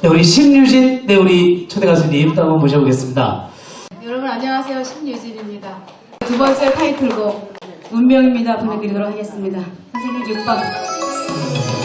네, 우리 심유진, 네, 우리 초대 가수님 또 한번 모셔보겠습니다. 여러분 안녕하세요. 심유진입니다. 두 번째 타이틀곡 운명입니다 보내드리도록 하겠습니다. 선생님 6번.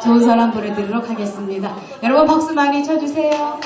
좋은 사람 보내드리도록 하겠습니다. 여러분 박수 많이 쳐주세요.